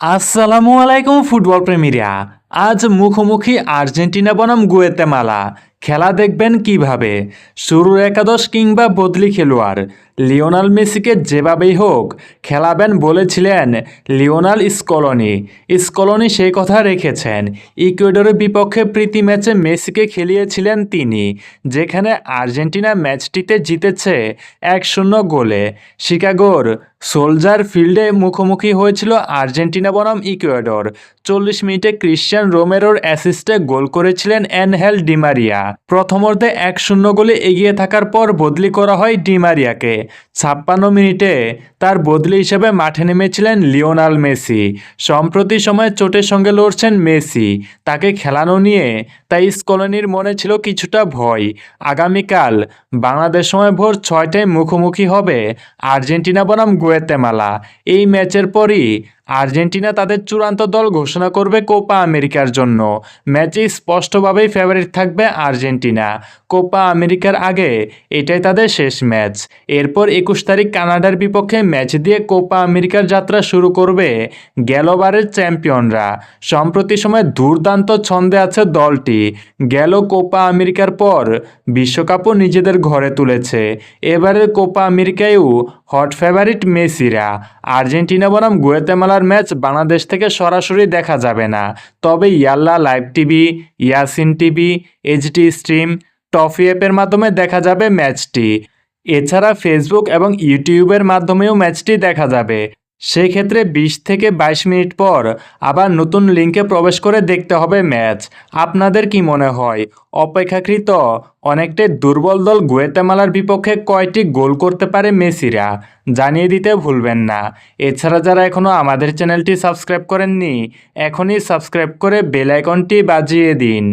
আসসালামু আলাইকুম ফুটবল প্রেমীরা। আজ মুখোমুখি আর্জেন্টিনা বনাম গুয়েতেমালা। খেলা দেখবেন কীভাবে? শুরুর একাদশ কিংবা বদলি খেলোয়াড়। লিওনাল মেসিকে যেভাবেই হোক, খেলাবেন বলেছিলেন লিওনাল স্কলনি স্কলনি সেই কথা রেখেছেন। ইকুয়েডরের বিপক্ষে প্রীতি ম্যাচে মেসিকে খেলিয়েছিলেন তিনি, যেখানে আর্জেন্টিনা ম্যাচটিতে জিতেছে এক শূন্য গোলে। শিকাগোর সোলজার ফিল্ডে মুখোমুখি হয়েছিল আর্জেন্টিনা বনাম ইকুয়েডর। চল্লিশ মিনিটে ক্রিশ্চিয়ান রোমেরোর অ্যাসিস্টে গোল করেছিলেন অ্যানহেল ডিমারিয়া। প্রথমার্ধে এক শূন্য গোলে এগিয়ে থাকার পর বদলি করা হয় ডিমারিয়াকে ছাপ্পান্ন মিনিটে তার বদলি হিসেবে মাঠে নেমেছিলেন লিওনাল মেসি। সম্প্রতি সময়ে চোটের সঙ্গে লড়ছেন মেসি। তাকে খেলানো নিয়ে তাই স্কলনির মনে ছিল কিছুটা ভয়। আগামীকাল বাংলাদেশ সময় ভোর ছয়টায় মুখোমুখি হবে আর্জেন্টিনা বনাম গুয়েতেমালা। এই ম্যাচের পরই আর্জেন্টিনা তাদের চূড়ান্ত দল ঘোষণা করবে কোপা আমেরিকার জন্য। ম্যাচে স্পষ্টভাবেই ফেভারিট থাকবে আর্জেন্টিনা। কোপা আমেরিকার আগে, এটাই তাদের শেষ ম্যাচ। এরপর একুশ তারিখ কানাডার বিপক্ষে ম্যাচ দিয়ে কোপা আমেরিকার যাত্রা শুরু করবে গেলবারের চ্যাম্পিয়নরা। সম্প্রতি সময় দুর্দান্ত ছন্দে আছে দলটি। গেল কোপা আমেরিকার পর বিশ্বকাপও নিজেদের ঘরে তুলেছে। এবারের কোপা আমেরিকায়ও হট ফেভারিট মেসিরা। আর্জেন্টিনা বনাম গুয়েতেমালার ম্যাচ বাংলাদেশ থেকে সরাসরি দেখা যাবে না। তবে Yalla live TV, Yasin TV HD stream, Toffee অ্যাপের মাধ্যমে দেখা যাবে ম্যাচটি। এছাড়া ফেসবুক এবং ইউটিউবের মাধ্যমেও ম্যাচটি দেখা যাবে। সেই ক্ষেত্রে বিশ থেকে বাইশ মিনিট পর আবার নতুন লিঙ্কে প্রবেশ করে দেখতে হবে ম্যাচ। আপনাদের কি মনে হয়? অপেক্ষাকৃত অনেকটাই দুর্বল দল গুয়েতেমালার বিপক্ষে কয়টি গোল করতে পারে মেসিরা? জানিয়ে দিতে ভুলবেন না। এছাড়া যারা এখনও আমাদের চ্যানেলটি সাবস্ক্রাইব করেননি, এখনই সাবস্ক্রাইব করে বেল আইকনটি বাজিয়ে দিন।